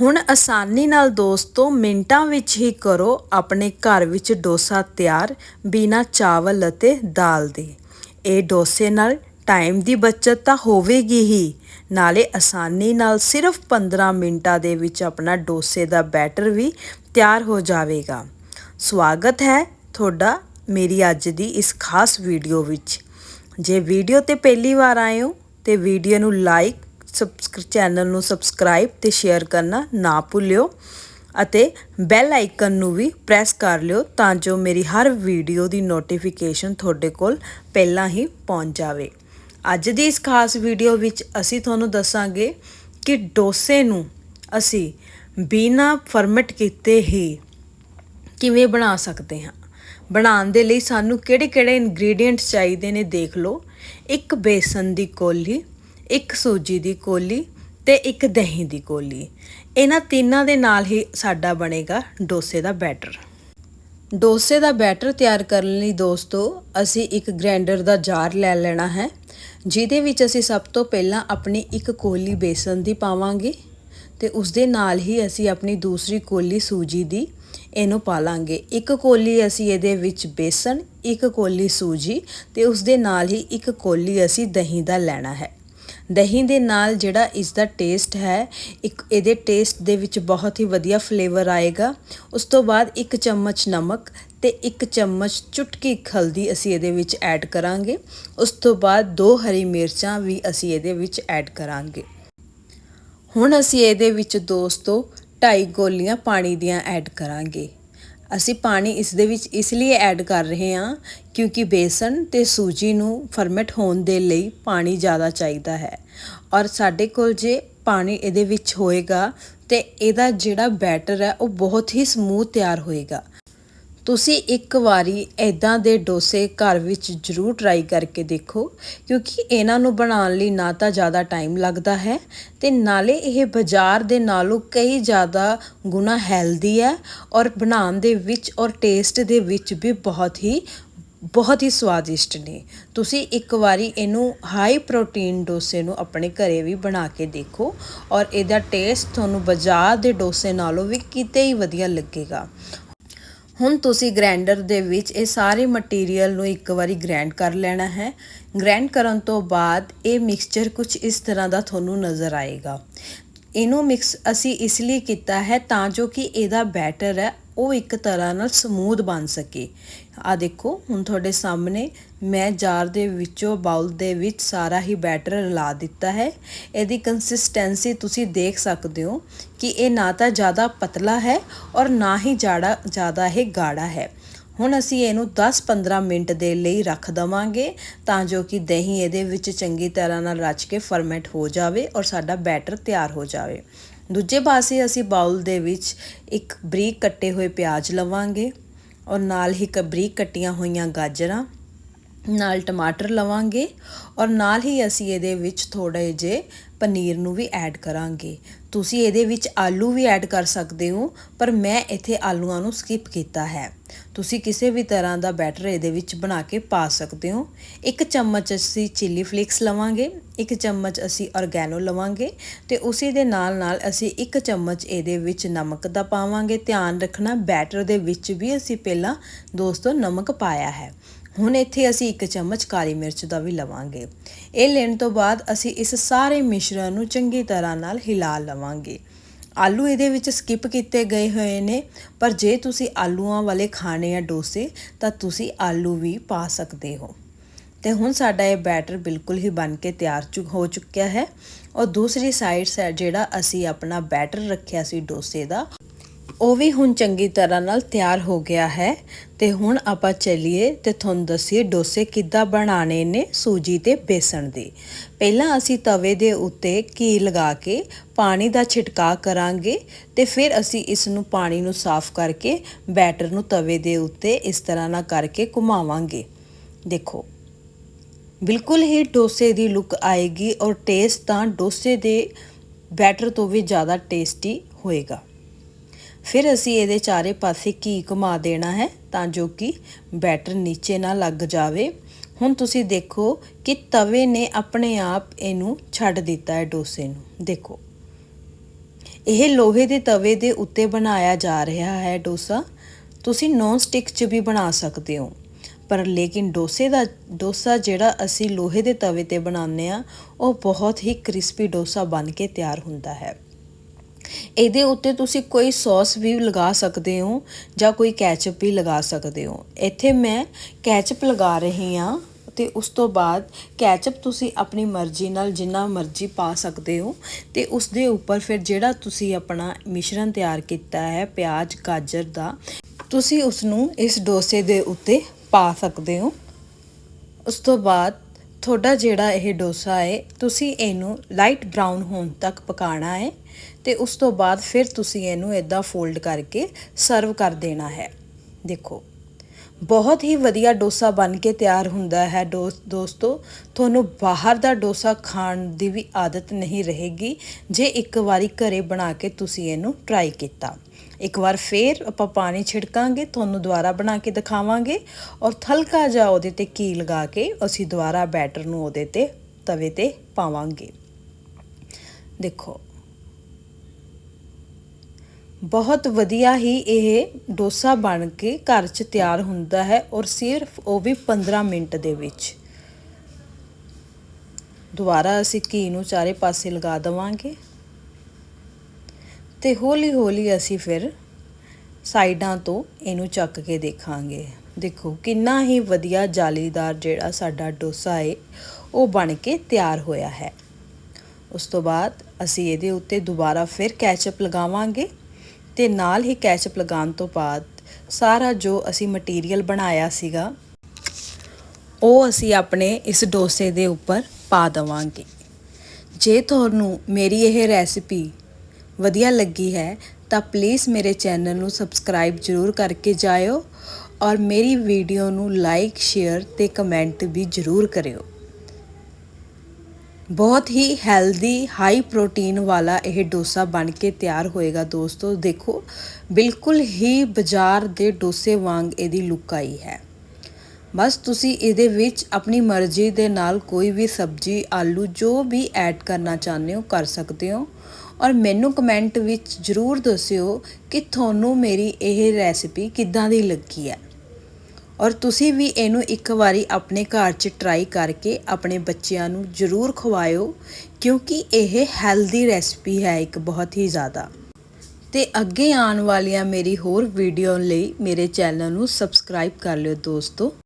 ਹੁਣ ਆਸਾਨੀ ਨਾਲ ਦੋਸਤੋ ਮਿੰਟਾਂ ਵਿੱਚ ਹੀ ਕਰੋ ਆਪਣੇ ਘਰ ਵਿੱਚ ਡੋਸਾ ਤਿਆਰ ਬਿਨਾ ਚਾਵਲ ਅਤੇ ਦਾਲ ਦੇ। ਇਹ ਡੋਸੇ ਨਾਲ ਟਾਈਮ ਦੀ ਬਚਤ ਤਾਂ ਹੋਵੇਗੀ ਹੀ। ਨਾਲੇ ਆਸਾਨੀ ਨਾਲ ਸਿਰਫ 15 ਮਿੰਟਾਂ ਦੇ ਵਿੱਚ ਆਪਣਾ ਡੋਸੇ ਦਾ ਬੈਟਰ ਵੀ ਤਿਆਰ ਹੋ ਜਾਵੇਗਾ। ਸਵਾਗਤ ਹੈ ਤੁਹਾਡਾ ਮੇਰੀ ਅੱਜ ਦੀ ਇਸ ਖਾਸ ਵੀਡੀਓ ਵਿੱਚ। ਜੇ ਵੀਡੀਓ ਤੇ ਪਹਿਲੀ ਵਾਰ ਆਏ ਹੋ, ਤੇ ਵੀਡੀਓ ਨੂੰ ਲਾਈਕ ਚੈਨਲ ਨੂੰ ਸਬਸਕ੍ਰਾਈਬ ਤੇ ਸ਼ੇਅਰ ਕਰਨਾ ਨਾ ਭੁੱਲਿਓ ਅਤੇ ਬੈਲ ਆਈਕਨ ਨੂੰ ਵੀ ਪ੍ਰੈਸ ਕਰ ਲਿਓ ਤਾਂ ਜੋ ਮੇਰੀ ਹਰ ਵੀਡੀਓ ਦੀ ਨੋਟੀਫਿਕੇਸ਼ਨ ਤੁਹਾਡੇ ਕੋਲ ਪਹਿਲਾਂ ਹੀ ਪਹੁੰਚ ਜਾਵੇ। ਅੱਜ ਦੀ ਇਸ ਖਾਸ ਵੀਡੀਓ ਵਿੱਚ ਅਸੀਂ ਤੁਹਾਨੂੰ ਦੱਸਾਂਗੇ ਕਿ ਡੋਸੇ ਨੂੰ ਅਸੀਂ ਬਿਨਾ ਫਰਮਟ ਕੀਤੇ ਹੀ ਕਿਵੇਂ ਬਣਾ ਸਕਦੇ ਹਾਂ। ਬਣਾਉਣ ਦੇ ਲਈ ਸਾਨੂੰ ਕਿਹੜੇ-ਕਿਹੜੇ ਇਨਗਰੀਡੀਐਂਟਸ ਚਾਹੀਦੇ ਨੇ ਦੇਖ ਲਓ। ਇੱਕ ਬੇਸਨ ਦੀ ਕੋਲੀ ਇੱਕ ਸੂਜੀ ਦੀ ਕੋਲੀ ਤੇ ਇੱਕ ਦਹੀਂ ਦੀ ਕੋਲੀ। ਇਹਨਾਂ ਤਿੰਨਾਂ ਦੇ ਨਾਲ ਹੀ ਸਾਡਾ ਬਣੇਗਾ ਡੋਸੇ ਦਾ ਬੈਟਰ। ਡੋਸੇ ਦਾ ਬੈਟਰ ਤਿਆਰ ਕਰਨ ਲਈ ਦੋਸਤੋ, ਅਸੀਂ ਇੱਕ ਗ੍ਰਾਈਂਡਰ ਦਾ ਜਾਰ ਲੈ ਲੈਣਾ ਹੈ, ਜਿਹਦੇ ਵਿੱਚ ਅਸੀਂ ਸਭ ਤੋਂ ਪਹਿਲਾਂ ਆਪਣੀ ਇੱਕ ਕੋਲੀ ਬੇਸਨ ਦੀ ਪਾਵਾਂਗੇ ਤੇ ਉਸ ਦੇ ਨਾਲ ਹੀ ਅਸੀਂ ਆਪਣੀ ਦੂਸਰੀ ਕੋਲੀ ਸੂਜੀ ਦੀ ਇਹਨੂੰ ਪਾ ਲਾਂਗੇ ਇੱਕ ਕੋਲੀ ਅਸੀਂ ਇਹਦੇ ਵਿੱਚ ਬੇਸਨ, ਇੱਕ ਕੋਲੀ ਸੂਜੀ ਤੇ ਉਸ ਦੇ ਨਾਲ ਹੀ ਇੱਕ ਕੋਲੀ ਅਸੀਂ ਦਹੀਂ ਦਾ ਲੈਣਾ ਹੈ। ਦਹੀਂ ਦੇ ਨਾਲ ਜਿਹੜਾ ਇਸ ਦਾ ਟੇਸਟ ਹੈ, ਇੱਕ ਇਹਦੇ ਟੇਸਟ ਦੇ ਵਿੱਚ ਬਹੁਤ ਹੀ ਵਧੀਆ ਫਲੇਵਰ ਆਏਗਾ। ਉਸ ਤੋਂ ਬਾਅਦ ਇੱਕ ਚਮਚ ਨਮਕ ਤੇ ਇੱਕ ਚਮਚ ਚੁਟਕੀ ਹਲਦੀ ਅਸੀਂ ਇਹਦੇ ਵਿੱਚ ਐਡ ਕਰਾਂਗੇ। ਉਸ ਤੋਂ ਬਾਅਦ ਦੋ ਹਰੀ ਮਿਰਚਾਂ ਵੀ ਅਸੀਂ ਇਹਦੇ ਵਿੱਚ ਐਡ ਕਰਾਂਗੇ। ਹੁਣ ਅਸੀਂ ਇਹਦੇ ਵਿੱਚ ਦੋਸਤੋ 2.5 ਗੋਲੀਆਂ ਪਾਣੀ ਦੀਆਂ ਐਡ ਕਰਾਂਗੇ। ਅਸੀਂ ਪਾਣੀ ਇਸ ਦੇ ਵਿੱਚ ਇਸ ਲਈ ਐਡ ਕਰ ਰਹੇ ਹਾਂ ਕਿਉਂਕਿ ਬੇਸਨ ਤੇ ਸੂਜੀ ਨੂੰ ਫਰਮੈਂਟ ਹੋਣ ਦੇ ਲਈ ਪਾਣੀ ਜ਼ਿਆਦਾ ਚਾਹੀਦਾ ਹੈ। ਔਰ ਸਾਡੇ ਕੋਲ ਜੇ ਪਾਣੀ ਇਹਦੇ ਵਿੱਚ ਹੋਏਗਾ ਤੇ ਇਹਦਾ ਜਿਹੜਾ ਬੈਟਰ ਹੈ ਉਹ ਬਹੁਤ ਹੀ ਸਮੂਥ ਤਿਆਰ ਹੋਏਗਾ। ਤੁਸੀਂ ਇੱਕ ਵਾਰੀ ਐਦਾਂ ਦੇ ਡੋਸੇ ਘਰ ਵਿੱਚ ਜ਼ਰੂਰ ਟਰਾਈ ਕਰਕੇ ਦੇਖੋ, ਕਿਉਂਕਿ ਇਹਨਾਂ ਨੂੰ ਬਣਾਉਣ ਲਈ ਨਾ ਤਾਂ ਜ਼ਿਆਦਾ ਟਾਈਮ ਲੱਗਦਾ ਹੈ ਤੇ ਨਾਲੇ ਇਹ ਬਾਜ਼ਾਰ ਦੇ ਨਾਲੋਂ ਕਈ ਜ਼ਿਆਦਾ ਗੁਣਾ ਹੈਲਦੀ ਹੈ ਔਰ ਬਣਾਉਣ ਦੇ ਵਿੱਚ ਔਰ ਟੇਸਟ ਦੇ ਵਿੱਚ ਵੀ ਬਹੁਤ ਹੀ ਬਹੁਤ ਹੀ ਸਵਾਦਿਸ਼ਟ ਨੇ। ਤੁਸੀਂ ਇੱਕ ਵਾਰੀ ਇਹਨੂੰ ਹਾਈ ਪ੍ਰੋਟੀਨ ਡੋਸੇ ਨੂੰ ਆਪਣੇ ਘਰੇ ਵੀ ਬਣਾ ਕੇ ਦੇਖੋ ਔਰ ਇਹਦਾ ਟੇਸਟ ਤੁਹਾਨੂੰ ਬਾਜ਼ਾਰ ਦੇ ਡੋਸੇ ਨਾਲੋਂ ਵੀ ਕਿਤੇ ਹੀ ਵਧੀਆ ਲੱਗੇਗਾ। ਹੁਣ ਤੁਸੀਂ ਗ੍ਰਾਈਂਡਰ ਦੇ ਵਿੱਚ ਇਹ ਸਾਰੇ ਮਟੀਰੀਅਲ ਨੂੰ ਇੱਕ ਵਾਰੀ ਗ੍ਰਾਈਂਡ ਕਰ ਲੈਣਾ ਹੈ। ਗ੍ਰਾਈਂਡ ਕਰਨ ਤੋਂ ਬਾਅਦ ਇਹ ਮਿਕਸਚਰ ਕੁਝ ਇਸ ਤਰ੍ਹਾਂ ਦਾ ਤੁਹਾਨੂੰ ਨਜ਼ਰ ਆਏਗਾ। ਇਹਨੂੰ ਮਿਕਸ ਅਸੀਂ ਇਸ ਲਈ ਕੀਤਾ ਹੈ ਤਾਂ ਜੋ ਕਿ ਇਹਦਾ ਬੈਟਰ ਹੈ ਉਹ ਇੱਕ ਤਰ੍ਹਾਂ ਨਾਲ ਸਮੂਦ ਬਣ ਸਕੇ। ਆ ਦੇਖੋ, ਹੁਣ ਤੁਹਾਡੇ ਸਾਹਮਣੇ ਮੈਂ ਜਾਰ ਦੇ ਵਿੱਚੋਂ ਬਾਉਲ ਦੇ ਵਿੱਚ ਸਾਰਾ ਹੀ ਬੈਟਰ ਲਾ ਦਿੱਤਾ ਹੈ। ਇਹਦੀ ਕੰਸਿਸਟੈਂਸੀ ਤੁਸੀਂ ਦੇਖ ਸਕਦੇ ਹੋ ਕਿ ਇਹ ਨਾ ਤਾਂ ਜ਼ਿਆਦਾ ਪਤਲਾ ਹੈ ਔਰ ਨਾ ਹੀ ਜਾੜਾ ਜ਼ਿਆਦਾ ਇਹ ਗਾੜਾ ਹੈ। ਹੁਣ ਅਸੀਂ ਇਹਨੂੰ 10-15 ਮਿੰਟ ਦੇ ਲਈ ਰੱਖ ਦਵਾਂਗੇ ਤਾਂ ਜੋ ਕਿ ਦਹੀਂ ਇਹਦੇ ਵਿੱਚ ਚੰਗੀ ਤਰ੍ਹਾਂ ਨਾਲ ਰਚ ਕੇ ਫਰਮੈਂਟ ਹੋ ਜਾਵੇ ਔਰ ਸਾਡਾ ਬੈਟਰ ਤਿਆਰ ਹੋ ਜਾਵੇ। ਦੂਜੇ ਪਾਸੇ ਅਸੀਂ ਬਾਉਲ ਦੇ ਵਿੱਚ ਇੱਕ ਬਰੀਕ ਕੱਟੇ ਹੋਏ ਪਿਆਜ਼ ਲਵਾਂਗੇ ਔਰ ਨਾਲ ਹੀ ਬਰੀਕ ਕੱਟੀਆਂ ਹੋਈਆਂ ਗਾਜਰਾਂ। ਨਾਲ ਟਮਾਟਰ ਲਵਾਂਗੇ ਔਰ ਨਾਲ ਹੀ ਅਸੀਂ ਇਹਦੇ ਵਿੱਚ ਥੋੜੇ ਜੇ ਪਨੀਰ ਨੂੰ ਵੀ ਐਡ ਕਰਾਂਗੇ। ਤੁਸੀਂ ਇਹਦੇ ਵਿੱਚ ਆਲੂ ਵੀ ਐਡ ਕਰ ਸਕਦੇ ਹੋ, ਪਰ ਮੈਂ ਇੱਥੇ ਆਲੂਆਂ ਨੂੰ ਸਕਿਪ ਕੀਤਾ ਹੈ। ਤੁਸੀਂ ਕਿਸੇ ਵੀ ਤਰ੍ਹਾਂ ਦਾ ਬੈਟਰ ਇਹਦੇ ਵਿੱਚ ਬਣਾ ਕੇ ਪਾ ਸਕਦੇ ਹੋ। ਇੱਕ ਚਮਚ ਅਸੀਂ ਚਿੱਲੀ ਫਲੇਕਸ ਲਵਾਂਗੇ, ਇੱਕ ਚਮਚ ਅਸੀਂ ਔਰਗੈਨੋ ਲਵਾਂਗੇ ਤੇ ਉਸੇ ਦੇ ਨਾਲ ਨਾਲ ਅਸੀਂ ਇੱਕ ਚਮਚ ਇਹਦੇ ਵਿੱਚ ਨਮਕ ਦਾ ਪਾਵਾਂਗੇ। ਧਿਆਨ ਰੱਖਣਾ ਬੈਟਰ ਦੇ ਵਿੱਚ ਵੀ ਅਸੀਂ ਪਹਿਲਾਂ ਦੋਸਤੋ ਨਮਕ ਪਾਇਆ ਹੈ। ਹੁਣ ਇੱਥੇ ਅਸੀਂ ਇੱਕ ਚਮਚ ਕਾਲੀ ਮਿਰਚ ਦਾ ਵੀ ਲਵਾਂਗੇ। ਇਹ ਲੈਣ ਤੋਂ ਬਾਅਦ ਅਸੀਂ ਇਸ ਸਾਰੇ ਮਿਸ਼ਰਣ ਨੂੰ ਚੰਗੀ ਤਰ੍ਹਾਂ ਨਾਲ ਹਿਲਾ ਲਵਾਂਗੇ। ਆਲੂ ਇਹਦੇ ਵਿੱਚ ਸਕਿਪ ਕੀਤੇ ਗਏ ਹੋਏ ਨੇ, ਪਰ ਜੇ ਤੁਸੀਂ ਆਲੂਆਂ ਵਾਲੇ ਖਾਣੇ ਆ ਡੋਸੇ, ਤਾਂ ਤੁਸੀਂ ਆਲੂ ਵੀ ਪਾ ਸਕਦੇ ਹੋ। ਤੇ ਹੁਣ ਸਾਡਾ ਇਹ ਬੈਟਰ ਬਿਲਕੁਲ ਹੀ ਬਣ ਕੇ ਤਿਆਰ ਹੋ ਚੁੱਕਿਆ ਹੈ। ਔਰ ਦੂਸਰੀ ਸਾਈਡ ਸੇ, ਜਿਹੜਾ ਅਸੀਂ ਆਪਣਾ ਬੈਟਰ ਰੱਖਿਆ ਸੀ ਡੋਸੇ ਦਾ ਉਹ ਵੀ ਹੁਣ ਚੰਗੀ ਤਰ੍ਹਾਂ ਨਾਲ ਤਿਆਰ ਹੋ ਗਿਆ ਹੈ। ਤੇ ਹੁਣ ਆਪਾਂ ਚੱਲੀਏ ਤੇ ਤੁਹਾਨੂੰ ਦੱਸੀਏ ਡੋਸੇ ਕਿੱਦਾਂ ਬਣਾਣੇ ਨੇ ਸੂਜੀ ਤੇ ਬੇਸਣ ਦੇ। ਪਹਿਲਾਂ ਅਸੀਂ ਤਵੇ ਦੇ ਉੱਤੇ ਘੀ ਲਗਾ ਕੇ ਪਾਣੀ ਦਾ ਛਿੜਕਾਅ ਕਰਾਂਗੇ ਤੇ ਫਿਰ ਅਸੀਂ ਇਸ ਨੂੰ ਪਾਣੀ ਨੂੰ ਸਾਫ਼ ਕਰਕੇ ਬੈਟਰ ਨੂੰ ਤਵੇ ਦੇ ਉੱਤੇ ਇਸ ਤਰ੍ਹਾਂ ਨਾਲ ਕਰਕੇ ਘੁਮਾਵਾਂਗੇ। ਦੇਖੋ, ਬਿਲਕੁਲ ਹੀ ਡੋਸੇ ਦੀ ਲੁੱਕ ਆਏਗੀ ਔਰ ਟੇਸਟ ਤਾਂ ਡੋਸੇ ਦੇ ਬੈਟਰ ਤੋਂ ਵੀ ਜ਼ਿਆਦਾ ਟੇਸਟੀ ਹੋਏਗਾ। ਫਿਰ ਅਸੀਂ ਇਹਦੇ ਚਾਰੇ ਪਾਸੇ ਘੀ ਘੁਮਾ ਦੇਣਾ ਹੈ ਤਾਂ ਜੋ ਕਿ ਬੈਟਰ ਨੀਚੇ ਨਾ ਲੱਗ ਜਾਵੇ। ਹੁਣ ਤੁਸੀਂ ਦੇਖੋ ਕਿ ਤਵੇ ਨੇ ਆਪਣੇ ਆਪ ਇਹਨੂੰ ਛੱਡ ਦਿੱਤਾ ਹੈ ਡੋਸੇ ਨੂੰ। ਦੇਖੋ। ਇਹ ਲੋਹੇ ਦੇ ਤਵੇ ਦੇ ਉੱਤੇ ਬਣਾਇਆ ਜਾ ਰਿਹਾ ਹੈ ਡੋਸਾ। ਤੁਸੀਂ ਨੌਨ ਸਟਿਕ 'ਚ ਵੀ ਬਣਾ ਸਕਦੇ ਹੋ। ਪਰ ਲੇਕਿਨ ਡੋਸੇ ਦਾ, ਡੋਸਾ ਜਿਹੜਾ ਅਸੀਂ ਲੋਹੇ ਦੇ ਤਵੇ ਤੇ ਬਣਾਉਂਦੇ ਆ ਉਹ ਬਹੁਤ ਹੀ ਕ੍ਰਿਸਪੀ ਡੋਸਾ ਬਣ ਕੇ ਤਿਆਰ ਹੁੰਦਾ ਹੈ। ਇਹਦੇ ਉੱਤੇ ਤੁਸੀਂ ਕੋਈ ਸੌਸ ਵੀ ਲਗਾ ਸਕਦੇ ਹੋ ਜਾਂ ਕੋਈ ਕੈਚਅਪ ਵੀ ਲਗਾ ਸਕਦੇ ਹੋ। ਇੱਥੇ ਮੈਂ ਕੈਚਅਪ ਲਗਾ ਰਹੀ ਹਾਂ ਤੇ ਉਸ ਤੋਂ ਬਾਅਦ ਕੈਚਅਪ ਤੁਸੀਂ ਆਪਣੀ ਮਰਜ਼ੀ ਨਾਲ ਜਿੰਨਾ ਮਰਜ਼ੀ ਪਾ ਸਕਦੇ ਹੋ ਤੇ ਉਸ ਦੇ ਉੱਪਰ ਫਿਰ ਜਿਹੜਾ ਤੁਸੀਂ ਆਪਣਾ ਮਿਸ਼ਰਣ ਤਿਆਰ ਕੀਤਾ ਹੈ, ਪਿਆਜ਼, ਗਾਜਰ ਦਾ, ਤੁਸੀਂ ਉਸ ਨੂੰ ਇਸ ਡੋਸੇ ਦੇ ਉੱਤੇ ਪਾ ਸਕਦੇ ਹੋ। ਉਸ ਤੋਂ ਬਾਅਦ ਤੁਹਾਡਾ ਜਿਹੜਾ ਇਹ ਡੋਸਾ ਹੈ, ਤੁਸੀਂ ਇਹਨੂੰ ਲਾਈਟ ਬ੍ਰਾਊਨ ਹੋਣ ਤੱਕ ਪਕਾਉਣਾ ਹੈ। ਤੇ ਉਸ ਤੋਂ ਬਾਅਦ ਫਿਰ ਤੁਸੀਂ ਇਹਨੂੰ ਇਦਾਂ ਫੋਲਡ ਕਰਕੇ ਸਰਵ ਕਰ ਦੇਣਾ ਹੈ। ਦੇਖੋ, ਬਹੁਤ ਹੀ ਵਧੀਆ ਡੋਸਾ ਬਣ ਕੇ ਤਿਆਰ ਹੁੰਦਾ ਹੈ ਦੋਸ- ਦੋਸਤੋ। ਤੁਹਾਨੂੰ ਬਾਹਰ ਦਾ ਡੋਸਾ ਖਾਣ ਦੀ ਵੀ ਆਦਤ ਨਹੀਂ ਰਹੇਗੀ ਜੇ ਇੱਕ ਵਾਰੀ ਘਰੇ ਬਣਾ ਕੇ ਤੁਸੀਂ ਇਹਨੂੰ ਟਰਾਈ ਕੀਤਾ। ਇੱਕ ਵਾਰ ਫੇਰ ਆਪਾਂ ਪਾਣੀ ਛਿੜਕਾਂਗੇ, ਤੁਹਾਨੂੰ ਦੁਬਾਰਾ ਬਣਾ ਕੇ ਦਿਖਾਵਾਂਗੇ ਔਰ ਥਲਕਾ ਜਿਹਾ ਉਹਦੇ ਤੇ ਕੀ ਲਗਾ ਕੇ ਅਸੀਂ ਦੁਬਾਰਾ ਬੈਟਰ ਨੂੰ ਉਹਦੇ ਤੇ ਤਵੇ ਤੇ ਪਾਵਾਂਗੇ। ਦੇਖੋ ਬਹੁਤ ਵਧੀਆ ਹੀ ਇਹ ਡੋਸਾ ਬਣ ਕੇ ਘਰ 'ਚ ਤਿਆਰ ਹੁੰਦਾ ਹੈ ਔਰ ਸਿਰਫ ਉਹ ਵੀ 15 ਮਿੰਟ ਦੇ ਵਿੱਚ। ਦੁਬਾਰਾ ਅਸੀਂ ਘੀ ਨੂੰ ਚਾਰੇ ਪਾਸੇ ਲਗਾ ਦਵਾਂਗੇ। ਤੇ ਹੌਲੀ ਹੌਲੀ ਅਸੀਂ ਫਿਰ ਸਾਈਡਾਂ ਤੋਂ ਇਹਨੂੰ ਚੱਕ ਕੇ ਦੇਖਾਂਗੇ। ਦੇਖੋ ਕਿੰਨਾ ਹੀ ਵਧੀਆ ਜਾਲੀਦਾਰ ਜਿਹੜਾ ਸਾਡਾ ਡੋਸਾ ਹੈ ਉਹ ਬਣ ਕੇ ਤਿਆਰ ਹੋਇਆ ਹੈ। ਉਸ ਤੋਂ ਬਾਅਦ ਅਸੀਂ ਇਹਦੇ ਉੱਤੇ ਦੁਬਾਰਾ ਫਿਰ ਕੈਚਅਪ ਲਗਾਵਾਂਗੇ। ਤੇ ਨਾਲ ਹੀ ਕੈਚਅਪ ਲਗਾਉਣ ਤੋਂ ਬਾਅਦ ਸਾਰਾ ਜੋ ਅਸੀਂ ਮਟੀਰੀਅਲ ਬਣਾਇਆ ਸੀਗਾ, ਉਹ ਅਸੀਂ ਆਪਣੇ ਇਸ ਡੋਸੇ ਦੇ ਉੱਪਰ ਪਾ ਦਵਾਂਗੇ। ਜੇ ਤੁਹਾਨੂੰ ਮੇਰੀ ਇਹ ਰੈਸਿਪੀ ਵਧੀਆ ਲੱਗੀ ਹੈ, ਤਾਂ ਪਲੀਜ਼ ਮੇਰੇ ਚੈਨਲ ਨੂੰ ਸਬਸਕ੍ਰਾਈਬ ਜ਼ਰੂਰ ਕਰਕੇ ਜਾਇਓ ਔਰ ਮੇਰੀ ਵੀਡੀਓ ਨੂੰ ਲਾਈਕ ਸ਼ੇਅਰ ਤੇ ਕਮੈਂਟ ਵੀ ਜ਼ਰੂਰ ਕਰਿਓ। ਬਹੁਤ ਹੀ ਹੈਲਦੀ ਹਾਈ ਪ੍ਰੋਟੀਨ ਵਾਲਾ ਇਹ ਡੋਸਾ ਬਣ ਕੇ ਤਿਆਰ ਹੋਏਗਾ ਦੋਸਤੋ। ਦੇਖੋ, ਬਿਲਕੁਲ ਹੀ ਬਾਜ਼ਾਰ ਦੇ ਡੋਸੇ ਵਾਂਗ ਇਹਦੀ ਲੁੱਕ ਆਈ ਹੈ। ਬਸ ਤੁਸੀਂ ਇਹਦੇ ਵਿੱਚ ਆਪਣੀ ਮਰਜ਼ੀ ਦੇ ਨਾਲ ਕੋਈ ਵੀ ਸਬਜ਼ੀ, ਆਲੂ, ਜੋ ਵੀ ਐਡ ਕਰਨਾ ਚਾਹੁੰਦੇ ਹੋ ਕਰ ਸਕਦੇ ਹੋ। ਔਰ ਮੈਨੂੰ ਕਮੈਂਟ ਵਿੱਚ ਜ਼ਰੂਰ ਦੱਸਿਓ ਕਿ ਤੁਹਾਨੂੰ ਮੇਰੀ ਇਹ ਰੈਸਿਪੀ ਕਿੱਦਾਂ ਦੀ ਲੱਗੀ ਹੈ। ਔਰ ਤੁਸੀਂ ਵੀ ਇਹਨੂੰ ਇੱਕ ਵਾਰੀ ਆਪਣੇ ਘਰ 'ਚ ਟਰਾਈ ਕਰਕੇ ਆਪਣੇ ਬੱਚਿਆਂ ਨੂੰ ਜ਼ਰੂਰ ਖਵਾਇਓ, ਕਿਉਂਕਿ ਇਹ ਹੈਲਦੀ ਰੈਸਪੀ ਹੈ ਇੱਕ ਬਹੁਤ ਹੀ ਜ਼ਿਆਦਾ। ਤੇ ਅੱਗੇ ਆਉਣ ਵਾਲੀਆਂ ਮੇਰੀ ਹੋਰ ਵੀਡੀਓ ਲਈ ਮੇਰੇ ਚੈਨਲ ਨੂੰ ਸਬਸਕ੍ਰਾਈਬ ਕਰ ਲਿਓ ਦੋਸਤੋ।